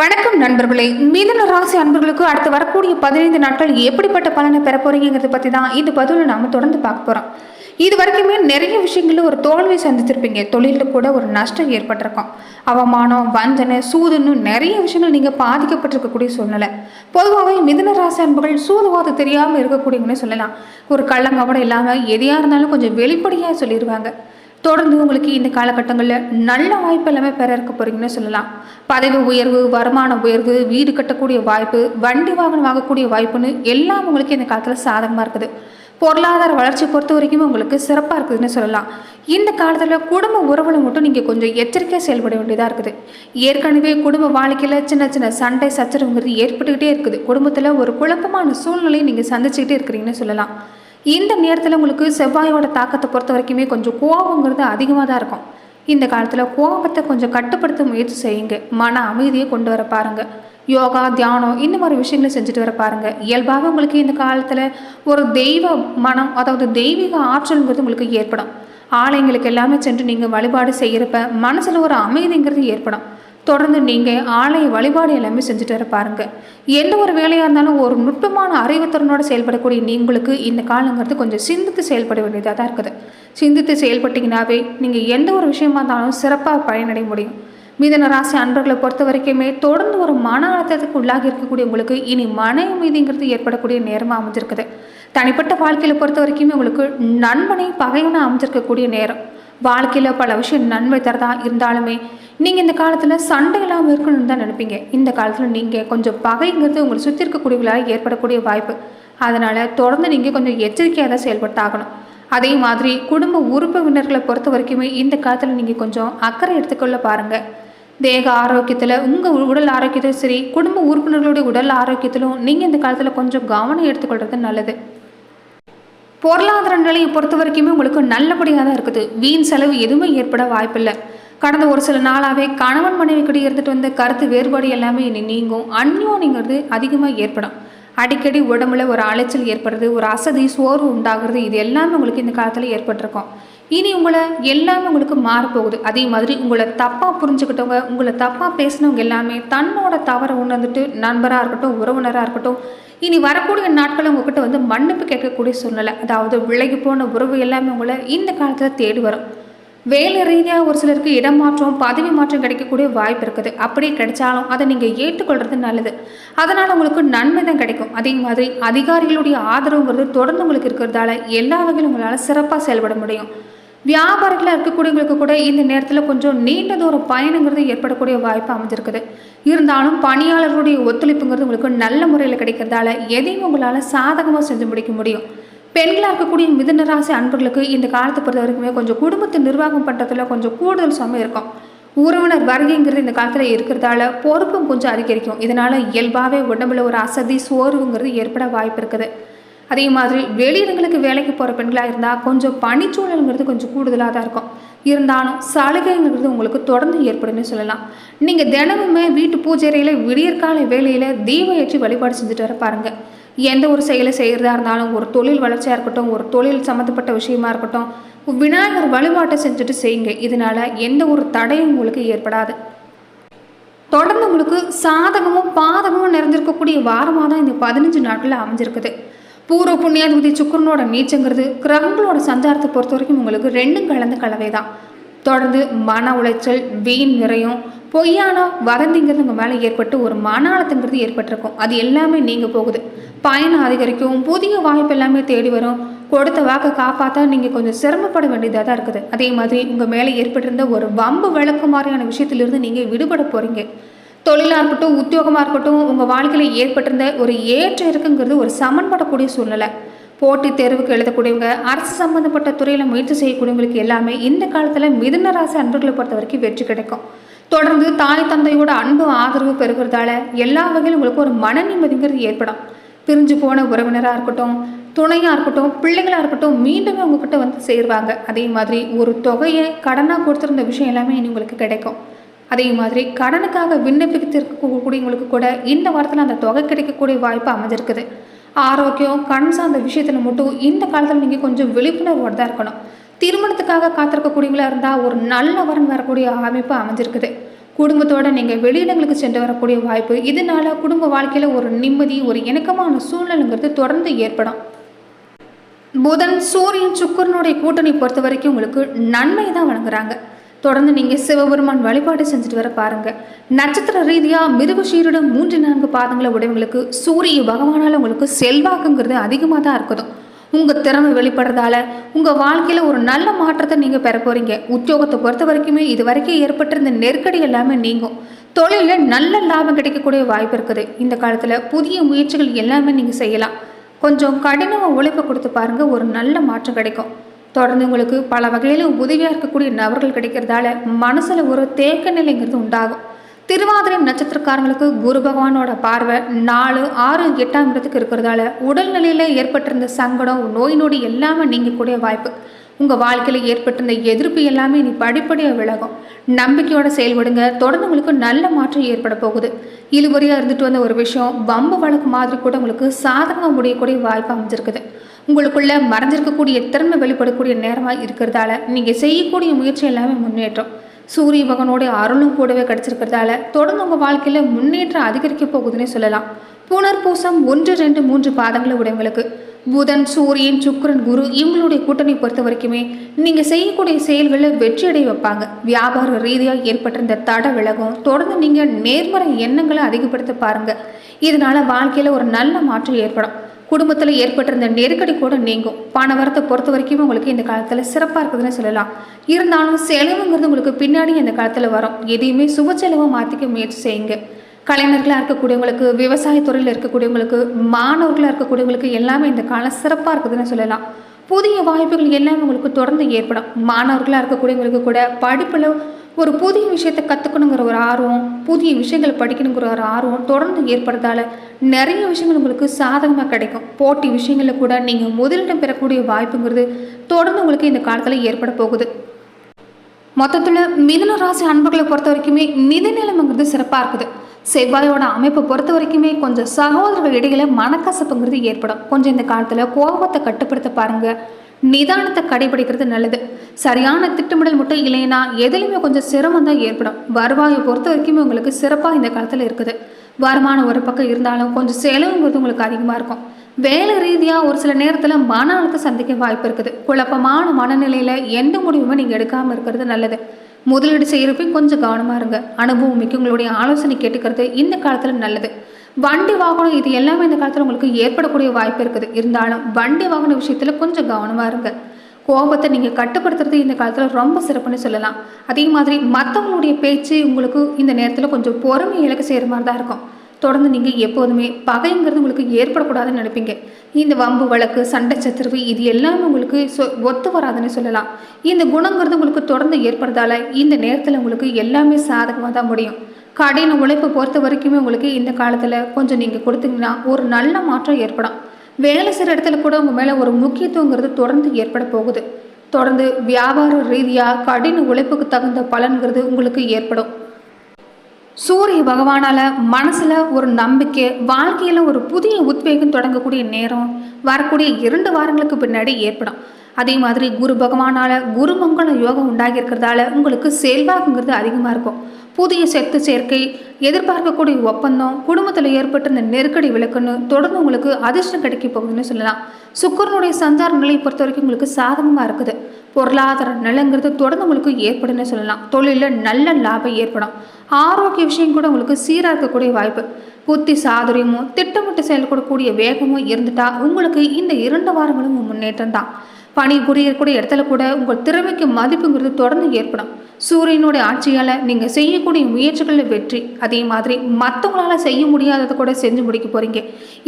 வணக்கம் நண்பர்களே. மிதுன ராசி அன்பர்களுக்கு அடுத்து வரக்கூடிய பதினைந்து நாட்கள் எப்படிப்பட்ட பலனை பெற போறீங்கிறத பற்றி தான் இந்த பதிவில் நாம தொடர்ந்து பார்க்க போகிறோம் இது வரைக்குமே நிறைய விஷயங்களில் ஒரு தோல்வி சந்திச்சிருப்பீங்க தொழிலில் கூட ஒரு நஷ்டம் ஏற்பட்டிருக்கும். அவமானம் வஞ்சனை சூதுன்னு நிறைய விஷயங்கள் நீங்கள் பாதிக்கப்பட்டிருக்கக்கூடிய சூழ்நிலை. பொதுவாகவே மிதன ராசி அன்புகள் சூதுவாது தெரியாமல் இருக்கக்கூடியவங்கன்னு சொல்லலாம். ஒரு கள்ளங்கவடம் இல்லாமல் எதையாக இருந்தாலும் கொஞ்சம் வெளிப்படையாக சொல்லிடுவாங்க தொடர்ந்து உங்களுக்கு இந்த காலகட்டங்களில் நல்ல வாய்ப்பு எல்லாமே பெற இருக்க போகிறீங்கன்னு சொல்லலாம். பதவி உயர்வு வருமான உயர்வு வீடு கட்டக்கூடிய வாய்ப்பு வண்டி வாகனம் வாங்கக்கூடிய வாய்ப்புன்னு எல்லாம் உங்களுக்கு இந்த காலத்தில் சாதகமாக இருக்குது. பொருளாதார வளர்ச்சி பொறுத்த வரைக்கும் உங்களுக்கு சிறப்பாக இருக்குதுன்னு சொல்லலாம். இந்த காலத்தில் குடும்ப உறவுல மட்டும் நீங்கள் கொஞ்சம் எச்சரிக்கையாக செயல்பட வேண்டியதாக இருக்குது. ஏற்கனவே குடும்ப வாழ்க்கையில் சின்ன சின்ன சண்டை சச்சரவுங்கிறது ஏற்பட்டுக்கிட்டே இருக்குது. குடும்பத்தில் ஒரு குழப்பமான சூழ்நிலையை நீங்கள் சந்திச்சுக்கிட்டே இருக்கிறீங்கன்னு சொல்லலாம். இந்த நேரத்தில் உங்களுக்கு செவ்வாயோட தாக்கத்தை பொறுத்த வரைக்குமே கொஞ்சம் கோபங்கிறது அதிகமாக தான் இருக்கும். இந்த காலத்தில் கோபத்தை கொஞ்சம் கட்டுப்படுத்த முயற்சி செய்யுங்க. மன அமைதியை கொண்டு வர பாருங்கள் யோகா தியானம் இந்த மாதிரி விஷயங்களை செஞ்சுட்டு வர பாருங்கள் இயல்பாக உங்களுக்கு இந்த காலத்தில் ஒரு தெய்வ மனம் அதாவது தெய்வீக ஆற்றல்ங்கிறது உங்களுக்கு ஏற்படும். ஆலயங்களுக்கு எல்லாமே சென்று நீங்கள் வழிபாடு செய்கிறப்ப மனசில் ஒரு அமைதிங்கிறது ஏற்படும். தொடர்ந்து நீங்கள் ஆலய வழிபாடு எல்லாமே செஞ்சுட்டு வர பாருங்க. எந்த ஒரு வேலையாக இருந்தாலும் ஒரு நுட்பமான அறிவுத்திறனோடு செயல்படக்கூடிய நீங்களுக்கு இந்த காலங்கிறது கொஞ்சம் சிந்தித்து செயல்பட வேண்டியதாக தான் இருக்குது. சிந்தித்து செயல்பட்டிங்கனாவே நீங்கள் எந்த ஒரு விஷயமா இருந்தாலும் சிறப்பாக பயனடைய முடியும். மீதன ராசி அன்பர்களை பொறுத்த வரைக்குமே தொடர்ந்து ஒரு மன அழுத்தத்துக்கு உள்ளாகி இருக்கக்கூடிய உங்களுக்கு இனி மன அமைதிங்கிறது ஏற்படக்கூடிய நேரமாக அமைஞ்சிருக்குது. தனிப்பட்ட வாழ்க்கையில் பொறுத்த வரைக்குமே உங்களுக்கு நண்பனை பகைவனை அமைஞ்சிருக்கக்கூடிய நேரம். வாழ்க்கையில் பல விஷயம் நன்மை தரதா இருந்தாலுமே நீங்கள் இந்த காலத்தில் சண்டை இல்லாமல் இருக்கணும்னு தான் நினைப்பீங்க. இந்த காலத்தில் நீங்கள் கொஞ்சம் பகைங்கிறது உங்களை சுற்றி இருக்கக்கூடியவங்களால் ஏற்படக்கூடிய வாய்ப்பு. அதனால் தொடர்ந்து நீங்கள் கொஞ்சம் எச்சரிக்கையாக தான் செயல்பட்டாகணும். அதே மாதிரி குடும்ப உறுப்பினர்களை பொறுத்த வரைக்குமே இந்த காலத்தில் நீங்கள் கொஞ்சம் அக்கறை எடுத்துக்கொள்ள பாருங்கள் தேக ஆரோக்கியத்தில் உங்கள் உடல் ஆரோக்கியத்திலும் சரி குடும்ப உறுப்பினர்களுடைய உடல் ஆரோக்கியத்திலும் நீங்கள் இந்த காலத்தில் கொஞ்சம் கவனம் எடுத்துக்கொள்வது நல்லது. பொருளாதார நிலையை பொறுத்த வரைக்குமே உங்களுக்கு நல்லபடியாக தான் இருக்குது. வீண் செலவு எதுவுமே ஏற்பட வாய்ப்பில்லை. கடந்த ஒரு சில நாளாகவே கணவன் மனைவி கிட்ட இருந்துட்டு வந்த கருத்து வேறுபாடு எல்லாமே இனி நீங்கும். அந்யோனிங்கிறது அதிகமாக ஏற்படும். அடிக்கடி உடம்புல ஒரு அலைச்சல் ஏற்படுறது ஒரு அசதி சோர்வு உண்டாகிறது இது எல்லாமே உங்களுக்கு இந்த காலத்தில் ஏற்பட்டிருக்கும். இனி உங்களை எல்லாமே உங்களுக்கு மாறப்போகுது. அதே மாதிரி உங்களை தப்பாக புரிஞ்சுக்கிட்டவங்க உங்களை தப்பாக பேசினவங்க எல்லாமே தன்னோட தவறை உணர்ந்துட்டு நண்பராக இருக்கட்டும் உறவினராக இருக்கட்டும் இனி வரக்கூடிய நாட்கள் உங்ககிட்ட வந்து மன்னிப்பு கேட்கக்கூடிய சூழ்நிலை. அதாவது விலகி போன உறவு எல்லாமே உங்களை இந்த காலத்தில் தேடி வரும். வேலை ரீதியாக ஒரு சிலருக்கு இடமாற்றம் பதவி மாற்றம் கிடைக்கக்கூடிய வாய்ப்பு இருக்குது. அப்படியே கிடைச்சாலும் அதை நீங்கள் ஏற்றுக்கொள்கிறது நல்லது. அதனால் உங்களுக்கு நன்மை தான் கிடைக்கும். அதே மாதிரி அதிகாரிகளுடைய ஆதரவுங்கிறது தொடர்ந்து உங்களுக்கு இருக்கிறதால எல்லா வகையிலும் உங்களால் சிறப்பாக செயல்பட முடியும். வியாபாரத்தில் இருக்கக்கூடியவங்களுக்கு கூட இந்த நேரத்தில் கொஞ்சம் நீண்ட தூர பயணங்கிறது ஏற்படக்கூடிய வாய்ப்பு அமைஞ்சிருக்குது. இருந்தாலும் பணியாளர்களுடைய ஒத்துழைப்புங்கிறது உங்களுக்கு நல்ல முறையில் கிடைக்கிறதால எதையும் உங்களால் சாதகமாக செஞ்சு முடிக்க முடியும். பெண்களாக இருக்கக்கூடிய மிதுன ராசி அன்பர்களுக்கு இந்த காலத்தை பொறுத்த வரைக்குமே கொஞ்சம் குடும்பத்தை நிர்வாகம் பண்ணுறதுல கொஞ்சம் கூடுதல் சமயம் இருக்கும். உறவினர் வருகைங்கிறது இந்த காலத்தில் இருக்கிறதால பொறுப்பும் கொஞ்சம் அதிகரிக்கும். இதனால் இயல்பாகவே உடம்புல ஒரு அசதி சோர்வுங்கிறது ஏற்பட வாய்ப்பு இருக்குது. அதே மாதிரி வெளியிடங்களுக்கு வேலைக்கு போகிற பெண்களாக இருந்தால் கொஞ்சம் பனிச்சூழலுங்கிறது கொஞ்சம் கூடுதலாக தான் இருக்கும். இருந்தாலும் சலுகைங்கிறது உங்களுக்கு தொடர்ந்து ஏற்படும்னு சொல்லலாம். நீங்கள் தினமுமே வீட்டு பூஜைறையில் விடியற்கால வேலையில் தீபம் ஏற்றி வழிபாடு செஞ்சுட்டு வர பாருங்கள் எந்த ஒரு செயலை செய்கிறதா இருந்தாலும் ஒரு தொழில் வளர்ச்சியாக இருக்கட்டும் ஒரு தொழில் சம்மந்தப்பட்ட விஷயமா இருக்கட்டும் விநாயகர் வழிபாட்டை செஞ்சுட்டு செய்யுங்க. இதனால எந்த ஒரு தடையும் உங்களுக்கு ஏற்படாது. தொடர்ந்து உங்களுக்கு சாதகமும் பாதகமும் நிறைஞ்சிருக்கக்கூடிய வாரமாக தான் இந்த பதினஞ்சு நாட்களில் அமைஞ்சிருக்குது. பூர்வ புண்ணியாதிபதி சுக்கரனோட நீச்சங்கிறது கிரகங்களோட சஞ்சாரத்தை பொறுத்த வரைக்கும் உங்களுக்கு ரெண்டும் கலந்த கலவை தான் தொடர்ந்து மன உளைச்சல் வீண் விரயம் பொய்யான வதந்திங்கிறது உங்கள் மேலே ஏற்பட்டு ஒரு மன அழுத்தங்கிறது ஏற்பட்டிருக்கும். அது எல்லாமே நீங்கள் போகுது. பயணம் அதிகரிக்கும் புதிய வாய்ப்பு எல்லாமே தேடி வரும். கொடுத்த வாக்கை காப்பாற்ற நீங்கள் கொஞ்சம் சிரமப்பட வேண்டியதாக தான் இருக்குது. அதே மாதிரி உங்கள் மேலே ஏற்பட்டிருந்த ஒரு வம்பு விளக்கு மாதிரியான விஷயத்திலிருந்து நீங்கள் விடுபட போகிறீங்க தொழிலாக இருக்கட்டும் உத்தியோகமாக இருக்கட்டும் உங்கள் வாழ்க்கையில் ஏற்பட்டிருந்த ஒரு ஏற்ற இருக்குங்கிறது ஒரு சமன்படக்கூடிய சூழ்நிலை. போட்டித் தேர்வுக்கு எழுதக்கூடியவங்க அரசு சம்பந்தப்பட்ட துறையில் முயற்சி செய்யக்கூடியவங்களுக்கு எல்லாமே இந்த காலத்தில் மிதுன ராசி அன்பர்களை பொறுத்த வரைக்கும் வெற்றி கிடைக்கும். தொடர்ந்து தாய் தந்தையோட அன்பு ஆதரவு பெறுகிறதால எல்லா வகையிலும் உங்களுக்கு ஒரு மன நிம்மதிங்கிறது ஏற்படும். பிரிஞ்சு போன உறவினராக இருக்கட்டும் துணையாக இருக்கட்டும் பிள்ளைகளாக இருக்கட்டும் மீண்டும் உங்ககிட்ட வந்து சேருவாங்க. அதே மாதிரி ஒரு தொகையை கடனாக கொடுத்துருந்த விஷயம் எல்லாமே இனி உங்களுக்கு கிடைக்கும். அதே மாதிரி கடனுக்காக விண்ணப்பித்திருக்கக்கூடியவங்களுக்கு கூட இந்த வாரத்தில் அந்த தொகை கிடைக்கக்கூடிய வாய்ப்பு அமைஞ்சிருக்குது. ஆரோக்கியம் கண் சார்ந்த விஷயத்தில் மட்டும் இந்த காலத்தில் நீங்கள் கொஞ்சம் விழிப்புணர்வோடு தான் இருக்கணும். திருமணத்துக்காக காத்திருக்கக்கூடியவங்களா இருந்தால் ஒரு நல்ல வரன் வரக்கூடிய அமைப்பு அமைஞ்சிருக்குது. குடும்பத்தோடு நீங்கள் வெளியிடங்களுக்கு சென்று வரக்கூடிய வாய்ப்பு இதனால குடும்ப வாழ்க்கையில் ஒரு நிம்மதி ஒரு இணக்கமான சூழ்நிலைங்கிறது தொடர்ந்து ஏற்படும். புதன் சூரியன் சுக்கரனுடைய கூட்டணி பொறுத்த வரைக்கும் உங்களுக்கு நன்மை தான் வழங்குறாங்க. தொடர்ந்து நீங்கள் சிவபெருமான் வழிபாடு செஞ்சுட்டு வர பாருங்கள் நட்சத்திர ரீதியாக மிருகஷீரிடம் மூன்று நான்கு பாதங்களை உடையவங்களுக்கு சூரிய பகவானால் உங்களுக்கு செல்வாக்குங்கிறது அதிகமாக தான் இருக்குதும் உங்கள் திறமை வெளிப்படுறதால உங்கள் வாழ்க்கையில் ஒரு நல்ல மாற்றத்தை நீங்கள் பெற போகிறீங்க உத்தியோகத்தை பொறுத்த வரைக்குமே இது வரைக்கும் ஏற்பட்டிருந்த நெருக்கடி எல்லாமே நீங்கும். தொழிலில் நல்ல லாபம் கிடைக்கக்கூடிய வாய்ப்பு இருக்குது. இந்த காலத்தில் புதிய முயற்சிகள் எல்லாமே நீங்கள் செய்யலாம். கொஞ்சம் கடினமாக உழைப்பு கொடுத்து பாருங்கள் ஒரு நல்ல மாற்றம் கிடைக்கும். தொடர்ந்து உங்களுக்கு பல வகையில் உதவியாக இருக்கக்கூடிய நபர்கள் கிடைக்கிறதால மனசில் ஒரு தேக்க நிலைங்கிறது உண்டாகும். திருவாதிரை நட்சத்திரக்காரங்களுக்கு குரு பகவானோட பார்வை நாலு ஆறு எட்டாம் இடத்துக்கு இருக்கிறதால உடல்நிலையில் ஏற்பட்டிருந்த சங்கடம் நோய் நொடி எல்லாமே நீங்கக்கூடிய வாய்ப்பு. உங்கள் வாழ்க்கையில் ஏற்பட்டிருந்த எதிர்ப்பு எல்லாமே இனி படிப்படியாக விலகும். நம்பிக்கையோட செயல்படுங்க. தொடர்ந்து உங்களுக்கு நல்ல மாற்றம் ஏற்பட போகுது. இழுவரியாக இருந்துட்டு வந்த ஒரு விஷயம் பம்பு வழக்கு மாதிரி கூட உங்களுக்கு சாதகமாக முடியக்கூடிய வாய்ப்பு அமைஞ்சிருக்குது. உங்களுக்குள்ள மறைஞ்சிருக்கக்கூடிய திறமை வெளிப்படக்கூடிய நேரமாக இருக்கிறதால நீங்கள் செய்யக்கூடிய முயற்சி எல்லாமே முன்னேற்றம். சூரிய பகவானோட அருளும் கூடவே கிடைச்சிருக்கிறதால தொடர்ந்து உங்கள் வாழ்க்கையில் முன்னேற்றம் அதிகரிக்க போகுதுன்னே சொல்லலாம். புனர்பூசம் ஒன்று ரெண்டு மூன்று பாதங்களை உடையவங்களுக்கு புதன் சூரியன் சுக்கரன் குரு இவங்களுடைய கூட்டணி பொறுத்த வரைக்குமே நீங்கள் செய்யக்கூடிய செயல்களில் வெற்றி அடைய வைப்பாங்க. வியாபார ரீதியாக ஏற்பட்டிருந்த தட விலகும் தொடர்ந்து நீங்கள் நேர்மறை எண்ணங்களை அதிகப்படுத்த பாருங்கள் இதனால் வாழ்க்கையில் ஒரு நல்ல மாற்றம் ஏற்படும். குடும்பத்தில் ஏற்பட்டிருந்த நெருக்கடி கூட நீங்கும். பண வரத்தை பொறுத்த வரைக்கும் உங்களுக்கு இந்த காலத்தில் சிறப்பாக இருக்குதுன்னு சொல்லலாம். இருந்தாலும் செலவுங்கிறது உங்களுக்கு பின்னாடி இந்த காலத்தில் வரும். எதையுமே சுப செலவை மாற்றிக்க முயற்சி செய்யுங்க. கலைஞர்களாக இருக்கக்கூடியவங்களுக்கு விவசாயத்துறையில் இருக்கக்கூடியவங்களுக்கு மாணவர்களாக இருக்கக்கூடியவங்களுக்கு எல்லாமே இந்த காலம் சிறப்பாக இருக்குதுன்னு சொல்லலாம். புதிய வாய்ப்புகள் எல்லாமே உங்களுக்கு தொடர்ந்து ஏற்படும். மாணவர்களாக இருக்கக்கூடியவங்களுக்கு கூட படிப்பில் ஒரு புதிய விஷயத்தை கற்றுக்கணுங்கிற ஒரு ஆர்வம் புதிய விஷயங்களை படிக்கணுங்கிற ஒரு ஆர்வம் தொடர்ந்து ஏற்படுறதால நிறைய விஷயங்கள் உங்களுக்கு சாதகமாக கிடைக்கும். போட்டி விஷயங்களில் கூட நீங்கள் முதலிடம் பெறக்கூடிய வாய்ப்புங்கிறது தொடர்ந்து உங்களுக்கு இந்த காலத்தில் ஏற்பட போகுது. மொத்தத்தில் மிதன ராசி அன்பர்களை பொறுத்த வரைக்குமே நிதி நிலைமைங்கிறது சிறப்பாக இருக்குது. செவ்வாயோட அமைப்பை பொறுத்த வரைக்குமே கொஞ்சம் சகோதரர்கள் இடையில மனக்கசப்புங்கிறது ஏற்படும். கொஞ்சம் இந்த காலத்தில் கோபத்தை கட்டுப்படுத்த பாருங்க. நிதானத்தை கடைபிடிக்கிறது நல்லது. சரியான திட்டமிடல் மட்டும் இல்லைன்னா எதுலையுமே கொஞ்சம் சிரமம் தான் ஏற்படும். வருவாயை பொறுத்த வரைக்குமே உங்களுக்கு சிறப்பாக இந்த காலத்தில் இருக்குது. வருமானம் ஒரு பக்கம் இருந்தாலும் கொஞ்சம் செலவுங்கிறது உங்களுக்கு அதிகமாக இருக்கும். வேலை ரீதியாக ஒரு சில நேரத்தில் மன அழுத்தம் சந்திக்க வாய்ப்பு இருக்குது. குழப்பமான மனநிலையில் எந்த முடிவுமே நீங்கள் எடுக்காமல் இருக்கிறது நல்லது. முதலீடு செய்கிறப்பையும் கொஞ்சம் கவனமாக இருங்க. அனுபவம் மிக்க உங்களுடைய ஆலோசனை கேட்டுக்கிறது இந்த காலத்தில் நல்லது. வண்டி வாகனம் இது எல்லாமே இந்த காலத்தில் உங்களுக்கு ஏற்படக்கூடிய வாய்ப்பு இருக்குது. இருந்தாலும் வண்டி வாகன விஷயத்தில் கொஞ்சம் கவனமாக இருங்க. கோபத்தை நீங்கள் கட்டுப்படுத்துறது இந்த காலத்தில் ரொம்ப சிறப்புன்னு சொல்லலாம். அதே மாதிரி மற்றவங்களுடைய பேச்சு உங்களுக்கு இந்த நேரத்தில் கொஞ்சம் பொறுமை இலக்கு செய்கிற மாதிரி தான் இருக்கும். தொடர்ந்து நீங்கள் எப்போதுமே பகைங்கிறது உங்களுக்கு ஏற்படக்கூடாதுன்னு நினைப்பீங்க. இந்த வம்பு வழக்கு சண்டை சத்துருவு இது எல்லாமே உங்களுக்கு சொ ஒத்து வராதுன்னு சொல்லலாம். இந்த குணங்கிறது உங்களுக்கு தொடர்ந்து ஏற்படுறதால இந்த நேரத்தில் உங்களுக்கு எல்லாமே சாதகமாக தான் முடியும். கடின உழைப்பை பொறுத்த வரைக்குமே உங்களுக்கு இந்த காலத்தில் கொஞ்சம் நீங்கள் கொடுத்தீங்கன்னா ஒரு நல்ல மாற்றம் ஏற்படும். வேலை செய்கிற இடத்துல கூட உங்கள் மேலே ஒரு முக்கியத்துவங்கிறது தொடர்ந்து ஏற்பட போகுது. தொடர்ந்து வியாபார ரீதியாக கடின உழைப்புக்கு தகுந்த பலன்கிறது உங்களுக்கு ஏற்படும். சூரிய பகவானால மனசில் ஒரு நம்பிக்கை வாழ்க்கையில் ஒரு புதிய உத்வேகம் தொடங்கக்கூடிய நேரம் வரக்கூடிய இரண்டு வாரங்களுக்கு பின்னாடி ஏற்படும். அதே மாதிரி குரு பகவானால குருமங்கள யோகம் உண்டாகியிருக்கிறதால உங்களுக்கு செல்வாக்குங்கிறது அதிகமாக இருக்கும். புதிய செத்து சேர்க்கை எதிர்பார்க்கக்கூடிய ஒப்பந்தம் குடும்பத்தில் ஏற்பட்ட இந்த நெருக்கடி விளக்குன்னு தொடர்ந்து உங்களுக்கு அதிர்ஷ்டம் கிடைக்க போகுதுன்னு சொல்லலாம். சுக்கரனுடைய சஞ்சார நிலையை பொறுத்த வரைக்கும் உங்களுக்கு சாதகமாக இருக்குது. பொருளாதார நிலங்கிறது தொடர்ந்து உங்களுக்கு ஏற்படும்னு சொல்லலாம். தொழிலில் நல்ல லாபம் ஏற்படும். ஆரோக்கிய விஷயம் கூட உங்களுக்கு சீராக இருக்கக்கூடிய வாய்ப்பு. புத்தி சாதுரியமும் திட்டமிட்டு செயல்படக்கூடிய வேகமும் இருந்துட்டா உங்களுக்கு இந்த இரண்டு வாரங்களும் முன்னேற்றம் தான் பணி புரியக்கூடிய இடத்துல கூட உங்கள் திறமைக்கு மதிப்புங்கிறது தொடர்ந்து ஏற்படும். சூரியனுடைய ஆட்சியால் நீங்கள் செய்யக்கூடிய முயற்சிகளில் வெற்றி அதே மாதிரி மற்றவங்களால் செய்ய முடியாததை கூட செஞ்சு முடிக்க போகிறீங்க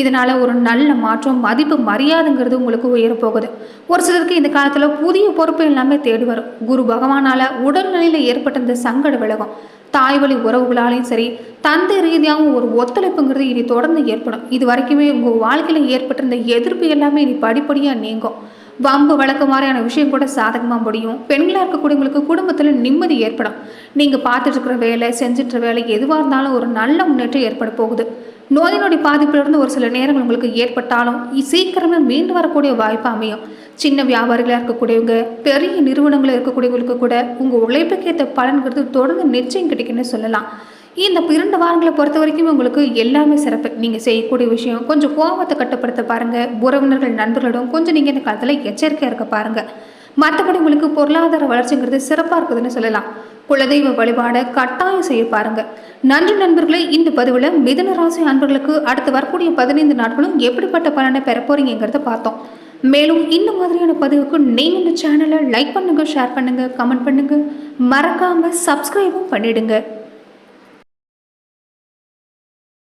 இதனால் ஒரு நல்ல மாற்றம் மதிப்பு மரியாதைங்கிறது உங்களுக்கு உயரப்போகுது ஒரு சிலருக்கு இந்த காலத்தில் புதிய பொறுப்பு எல்லாமே தேடி வரும். குரு பகவானால் உடல்நிலையில் ஏற்பட்ட இந்த சங்கட விலகும் தாய் வழி உறவுகளாலையும் சரி தந்தை ரீதியாகவும் ஒரு ஒத்துழைப்புங்கிறது இனி தொடர்ந்து ஏற்படும். இது வரைக்குமே உங்கள் வாழ்க்கையில் ஏற்பட்டிருந்த எதிர்ப்பு எல்லாமே இனி படிப்படியாக நீங்கும். வம்பு வழக்கு மாதிரியான விஷயம் கூட சாதகமாக முடியும். பெண்களாக இருக்கக்கூடியவங்களுக்கு குடும்பத்தில் நிம்மதி ஏற்படும். நீங்கள் பார்த்துட்டு இருக்கிற வேலை செஞ்சுட்டு வேலை எதுவாக இருந்தாலும் ஒரு நல்ல முன்னேற்றம் ஏற்பட போகுது. நோயினுடைய பாதிப்பிலிருந்து ஒரு சில நேரங்கள் உங்களுக்கு ஏற்பட்டாலும் சீக்கிரமே மீண்டு வரக்கூடிய வாய்ப்பு அமையும். சின்ன வியாபாரிகளாக இருக்கக்கூடியவங்க பெரிய நிறுவனங்களில் இருக்கக்கூடியவங்களுக்கு கூட உங்கள் உழைப்புக்கேற்ற பலன்கிறது தொடர்ந்து நிச்சயம் கிடைக்குன்னு சொல்லலாம். இந்த இரண்டு வாரங்களை பொறுத்த வரைக்கும் உங்களுக்கு எல்லாமே சிறப்பு. நீங்கள் செய்யக்கூடிய விஷயம் கொஞ்சம் கோபத்தை கட்டுப்படுத்த பாருங்கள் உறவினர்கள் நண்பர்களிடம் கொஞ்சம் நீங்கள் இந்த காலத்தில் எச்சரிக்கையாக இருக்க பாருங்கள் மற்றபடி உங்களுக்கு பொருளாதார வளர்ச்சிங்கிறது சிறப்பாக இருக்குதுன்னு சொல்லலாம். குலதெய்வ வழிபாடை கட்டாயம் செய்ய பாருங்கள் நன்றி நண்பர்களே இந்த பதிவில் மிதன ராசி அன்பர்களுக்கு அடுத்து வரக்கூடிய பதினைந்து நாட்களும் எப்படிப்பட்ட பலனை பெற போறீங்கிறத பார்த்தோம். மேலும் இந்த மாதிரியான பதிவுக்கு நீங்க இந்த சேனலை லைக் பண்ணுங்க ஷேர் பண்ணுங்க கமெண்ட் பண்ணுங்க. மறக்காம சப்ஸ்கிரைபும் பண்ணிடுங்க.